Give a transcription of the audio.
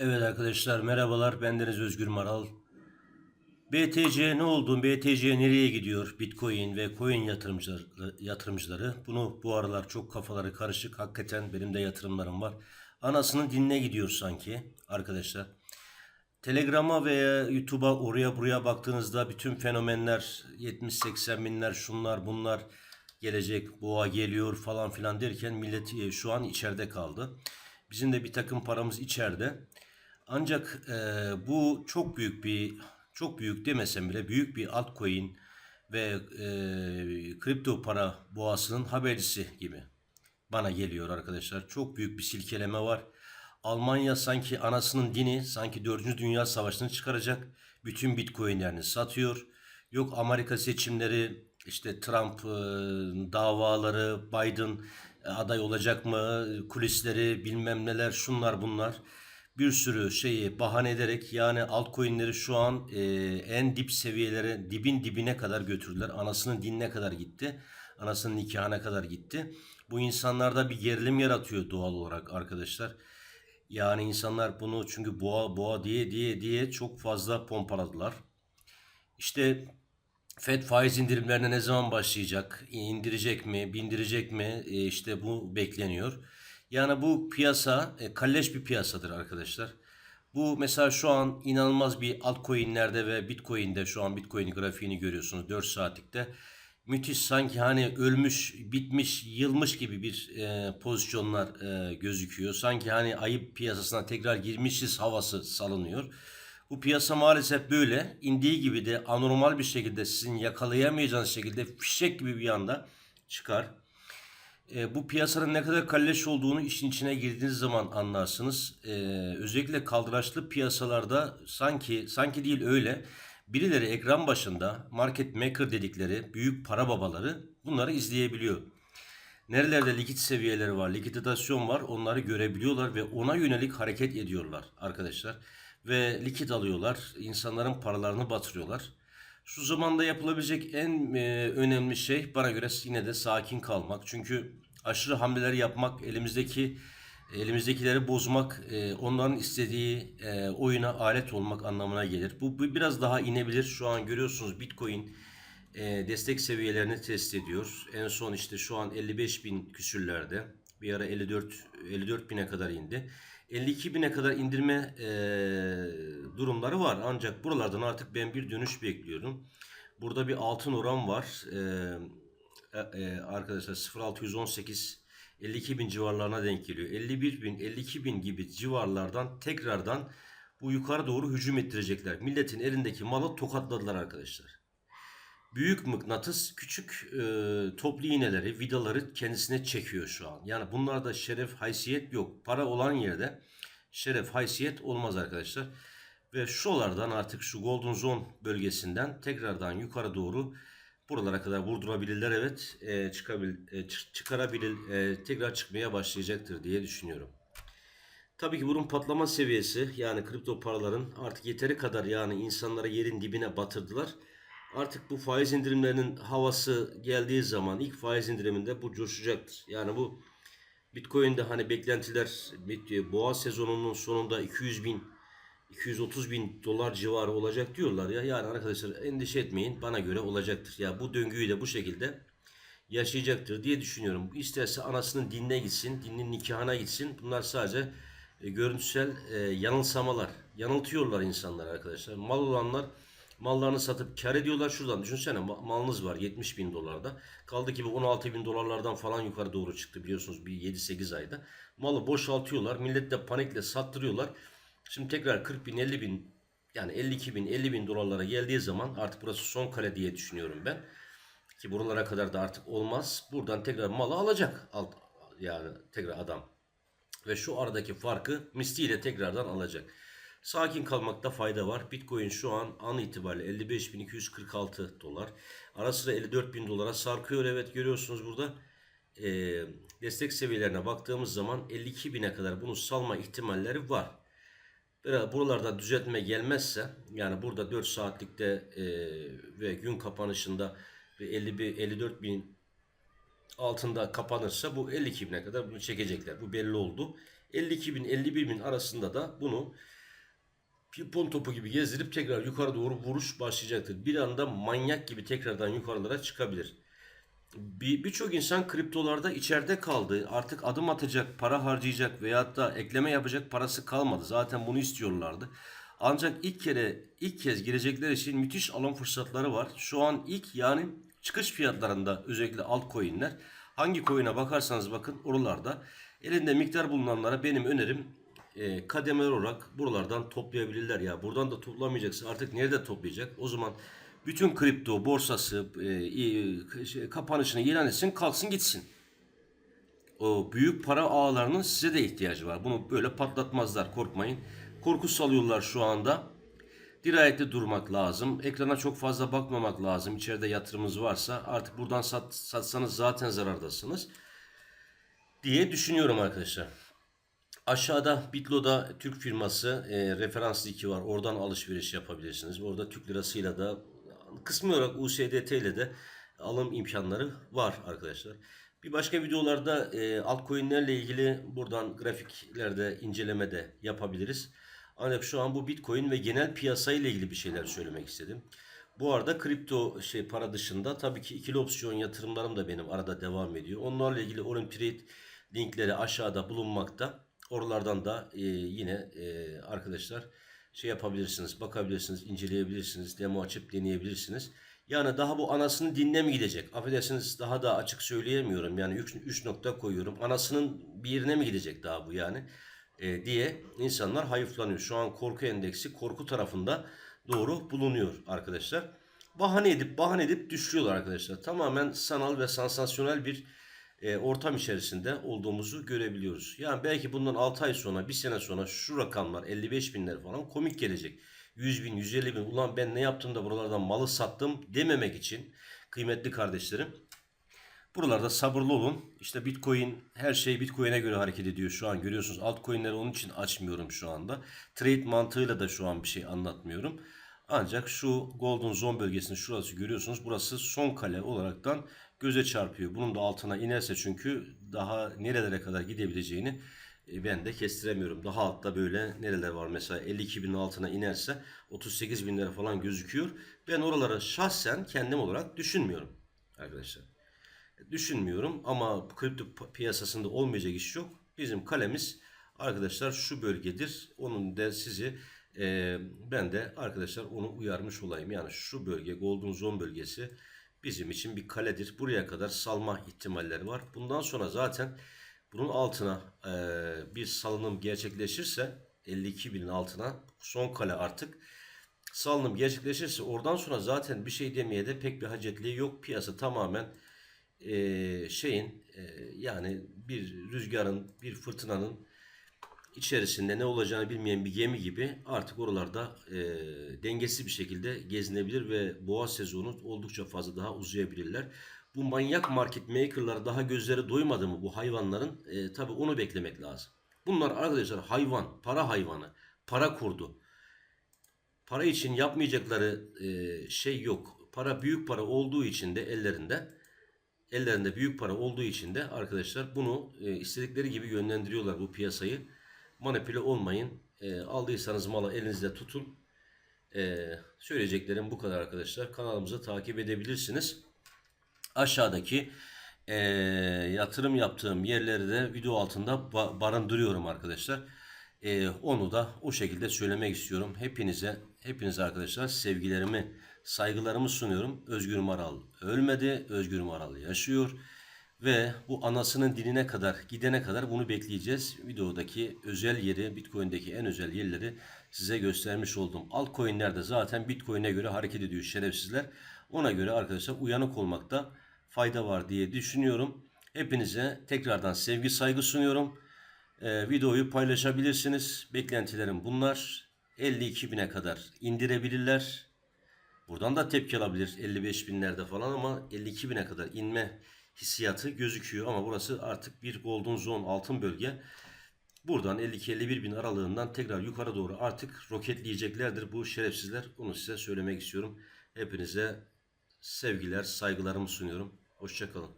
Evet arkadaşlar merhabalar bendeniz Özgür Maral. BTC ne oldu? BTC nereye gidiyor? Bitcoin ve coin yatırımcıları, yatırımcıları. Bunu bu aralar çok kafaları karışık. Hakikaten benim de yatırımlarım var. Anasının dinine gidiyor sanki arkadaşlar. Telegram'a veya YouTube'a oraya buraya baktığınızda bütün fenomenler 70-80 binler şunlar bunlar gelecek boğa geliyor falan filan derken millet e, şu an içeride kaldı. Bizim de bir takım paramız içeride. Ancak e, bu çok büyük bir çok büyük demesem bile büyük bir altcoin ve e, kripto para boğasının habercisi gibi bana geliyor arkadaşlar. Çok büyük bir silkeleme var. Almanya sanki anasının dini sanki 4. Dünya Savaşı'nı çıkaracak. Bütün bitcoinlerini satıyor. Yok Amerika seçimleri işte Trump e, davaları Biden e, aday olacak mı kulisleri bilmem neler şunlar bunlar bir sürü şeyi bahane ederek yani altcoin'leri şu an e, en dip seviyelere dibin dibine kadar götürdüler. Anasının dinine kadar gitti. Anasının nikahına kadar gitti. Bu insanlarda bir gerilim yaratıyor doğal olarak arkadaşlar. Yani insanlar bunu çünkü boğa boğa diye diye diye çok fazla pompaladılar. İşte Fed faiz indirimlerine ne zaman başlayacak? İndirecek mi? Bindirecek mi? E, işte bu bekleniyor. Yani bu piyasa e, kalleş bir piyasadır arkadaşlar. Bu mesela şu an inanılmaz bir altcoin'lerde ve Bitcoin'de şu an Bitcoin grafiğini görüyorsunuz 4 saatlikte. Müthiş sanki hani ölmüş, bitmiş, yılmış gibi bir e, pozisyonlar e, gözüküyor. Sanki hani ayıp piyasasına tekrar girmişiz havası salınıyor. Bu piyasa maalesef böyle. indiği gibi de anormal bir şekilde sizin yakalayamayacağınız şekilde fişek gibi bir anda çıkar. E, bu piyasanın ne kadar kalleş olduğunu işin içine girdiğiniz zaman anlarsınız. E, özellikle kaldıraçlı piyasalarda sanki sanki değil öyle. Birileri ekran başında market maker dedikleri büyük para babaları bunları izleyebiliyor. Nerelerde likit seviyeleri var, likidasyon var onları görebiliyorlar ve ona yönelik hareket ediyorlar arkadaşlar. Ve likit alıyorlar, insanların paralarını batırıyorlar. Şu zamanda yapılabilecek en e, önemli şey bana göre yine de sakin kalmak. Çünkü aşırı hamleler yapmak, elimizdeki elimizdekileri bozmak, e, onların istediği e, oyuna alet olmak anlamına gelir. Bu, bu biraz daha inebilir. Şu an görüyorsunuz Bitcoin e, destek seviyelerini test ediyor. En son işte şu an 55 bin küsürlerde. Bir ara 54 54 bine kadar indi. 52 bine kadar indirme e, durumları var. Ancak buralardan artık ben bir dönüş bekliyorum. Burada bir altın oran var. E, e, arkadaşlar 0618 52 bin civarlarına denk geliyor. 51 bin 52 bin gibi civarlardan tekrardan bu yukarı doğru hücum ettirecekler. Milletin elindeki malı tokatladılar arkadaşlar. Büyük mıknatıs küçük e, toplu iğneleri, vidaları kendisine çekiyor şu an. Yani bunlarda şeref, haysiyet yok. Para olan yerde şeref, haysiyet olmaz arkadaşlar. Ve şuralardan artık şu Golden Zone bölgesinden tekrardan yukarı doğru buralara kadar vurdurabilirler. Evet e, çıkabil, e, çıkarabilir, e, tekrar çıkmaya başlayacaktır diye düşünüyorum. Tabii ki bunun patlama seviyesi yani kripto paraların artık yeteri kadar yani insanlara yerin dibine batırdılar. Artık bu faiz indirimlerinin havası geldiği zaman ilk faiz indiriminde bu coşacaktır. Yani bu Bitcoin'de hani beklentiler boğa sezonunun sonunda 200 bin 230 bin dolar civarı olacak diyorlar ya. Yani arkadaşlar endişe etmeyin bana göre olacaktır. Ya bu döngüyü de bu şekilde yaşayacaktır diye düşünüyorum. İsterse anasının dinine gitsin, dinin nikahına gitsin. Bunlar sadece e, görüntüsel e, yanılsamalar. Yanıltıyorlar insanlar arkadaşlar. Mal olanlar mallarını satıp kar ediyorlar. Şuradan düşünsene malınız var 70 bin dolarda. Kaldı ki bu 16 bin dolarlardan falan yukarı doğru çıktı biliyorsunuz bir 7-8 ayda. Malı boşaltıyorlar. Millet de panikle sattırıyorlar. Şimdi tekrar 40 bin 50 bin yani 52 bin 50 bin dolarlara geldiği zaman artık burası son kale diye düşünüyorum ben. Ki buralara kadar da artık olmaz. Buradan tekrar malı alacak alt, yani tekrar adam. Ve şu aradaki farkı misliyle tekrardan alacak. Sakin kalmakta fayda var. Bitcoin şu an an itibariyle 55.246 dolar. Ara sıra 54.000 dolara sarkıyor. Evet görüyorsunuz burada. E, destek seviyelerine baktığımız zaman 52.000'e kadar bunu salma ihtimalleri var. Buralarda düzeltme gelmezse yani burada 4 saatlikte e, ve gün kapanışında ve 51 54 bin altında kapanırsa bu 52 bine kadar bunu çekecekler. Bu belli oldu. 52 bin 51 bin arasında da bunu pimpon topu gibi gezdirip tekrar yukarı doğru vuruş başlayacaktır. Bir anda manyak gibi tekrardan yukarılara çıkabilir. Bir birçok insan kriptolarda içeride kaldı. Artık adım atacak, para harcayacak veyahut da ekleme yapacak parası kalmadı. Zaten bunu istiyorlardı. Ancak ilk kere ilk kez girecekler için müthiş alım fırsatları var. Şu an ilk yani çıkış fiyatlarında özellikle altcoin'ler hangi coin'e bakarsanız bakın oralarda elinde miktar bulunanlara benim önerim e, kademeler olarak buralardan toplayabilirler ya. Buradan da toplamayacaksa artık nerede toplayacak? O zaman bütün kripto borsası e, e, kapanışını ilan etsin, kalksın gitsin. O büyük para ağlarının size de ihtiyacı var. Bunu böyle patlatmazlar, korkmayın. Korku salıyorlar şu anda. Dirayetli durmak lazım. Ekrana çok fazla bakmamak lazım. İçeride yatırımınız varsa artık buradan sat, satsanız zaten zarardasınız diye düşünüyorum arkadaşlar. Aşağıda Bitlo'da Türk firması e, referans linki var. Oradan alışveriş yapabilirsiniz. Orada Türk lirasıyla da kısmi olarak USDT ile de alım imkanları var arkadaşlar. Bir başka videolarda e, altcoin'lerle ilgili buradan grafiklerde inceleme de yapabiliriz. Ancak şu an bu Bitcoin ve genel piyasa ile ilgili bir şeyler söylemek istedim. Bu arada kripto şey para dışında tabii ki ikili opsiyon yatırımlarım da benim arada devam ediyor. Onlarla ilgili Orim Trade linkleri aşağıda bulunmakta. Oralardan da e, yine e, arkadaşlar şey yapabilirsiniz, bakabilirsiniz, inceleyebilirsiniz, demo açıp deneyebilirsiniz. Yani daha bu anasının dinle mi gidecek? Affedersiniz daha da açık söyleyemiyorum. Yani 3 nokta koyuyorum. Anasının bir yerine mi gidecek daha bu yani? E, diye insanlar hayıflanıyor. Şu an korku endeksi korku tarafında doğru bulunuyor arkadaşlar. Bahane edip bahane edip düşüyorlar arkadaşlar. Tamamen sanal ve sansasyonel bir e, ortam içerisinde olduğumuzu görebiliyoruz. Yani belki bundan 6 ay sonra, bir sene sonra şu rakamlar 55 binler falan komik gelecek. 100 bin, 150 bin ulan ben ne yaptım da buralardan malı sattım dememek için kıymetli kardeşlerim. Buralarda sabırlı olun. İşte Bitcoin her şey Bitcoin'e göre hareket ediyor şu an görüyorsunuz. Altcoin'leri onun için açmıyorum şu anda. Trade mantığıyla da şu an bir şey anlatmıyorum. Ancak şu Golden Zone bölgesini şurası görüyorsunuz. Burası son kale olaraktan göze çarpıyor. Bunun da altına inerse çünkü daha nerelere kadar gidebileceğini e, ben de kestiremiyorum. Daha altta böyle nereler var mesela 52 binin altına inerse 38 binlere falan gözüküyor. Ben oraları şahsen kendim olarak düşünmüyorum arkadaşlar. Düşünmüyorum ama kripto piyasasında olmayacak iş yok. Bizim kalemiz arkadaşlar şu bölgedir. Onun da sizi e, ben de arkadaşlar onu uyarmış olayım. Yani şu bölge Golden Zone bölgesi bizim için bir kaledir. Buraya kadar salma ihtimalleri var. Bundan sonra zaten bunun altına e, bir salınım gerçekleşirse 52 binin altına son kale artık salınım gerçekleşirse oradan sonra zaten bir şey demeye de pek bir hacetliği yok. Piyasa tamamen e, şeyin e, yani bir rüzgarın bir fırtınanın içerisinde ne olacağını bilmeyen bir gemi gibi artık oralarda e, dengesiz bir şekilde gezinebilir ve boğa sezonu oldukça fazla daha uzayabilirler. Bu manyak market maker'lar daha gözleri doymadı mı bu hayvanların? E, tabii onu beklemek lazım. Bunlar arkadaşlar hayvan, para hayvanı, para kurdu. Para için yapmayacakları e, şey yok. Para büyük para olduğu için de ellerinde ellerinde büyük para olduğu için de arkadaşlar bunu e, istedikleri gibi yönlendiriyorlar bu piyasayı manipüle olmayın. E, aldıysanız malı elinizde tutun. E, söyleyeceklerim bu kadar arkadaşlar. Kanalımızı takip edebilirsiniz. Aşağıdaki e, yatırım yaptığım yerleri de video altında ba- barındırıyorum arkadaşlar. E, onu da o şekilde söylemek istiyorum. Hepinize, hepinize arkadaşlar sevgilerimi, saygılarımı sunuyorum. Özgür Maral ölmedi. Özgür Maral yaşıyor. Ve bu anasının diline kadar gidene kadar bunu bekleyeceğiz. Videodaki özel yeri, Bitcoin'deki en özel yerleri size göstermiş oldum. Altcoin'ler de zaten Bitcoin'e göre hareket ediyor şerefsizler. Ona göre arkadaşlar uyanık olmakta fayda var diye düşünüyorum. Hepinize tekrardan sevgi saygı sunuyorum. Ee, videoyu paylaşabilirsiniz. Beklentilerim bunlar. 52 bine kadar indirebilirler. Buradan da tepki alabilir 55 binlerde falan ama 52 bine kadar inme hissiyatı gözüküyor ama burası artık bir golden zone altın bölge. Buradan 52-51 bin aralığından tekrar yukarı doğru artık roketleyeceklerdir bu şerefsizler. Bunu size söylemek istiyorum. Hepinize sevgiler, saygılarımı sunuyorum. Hoşçakalın.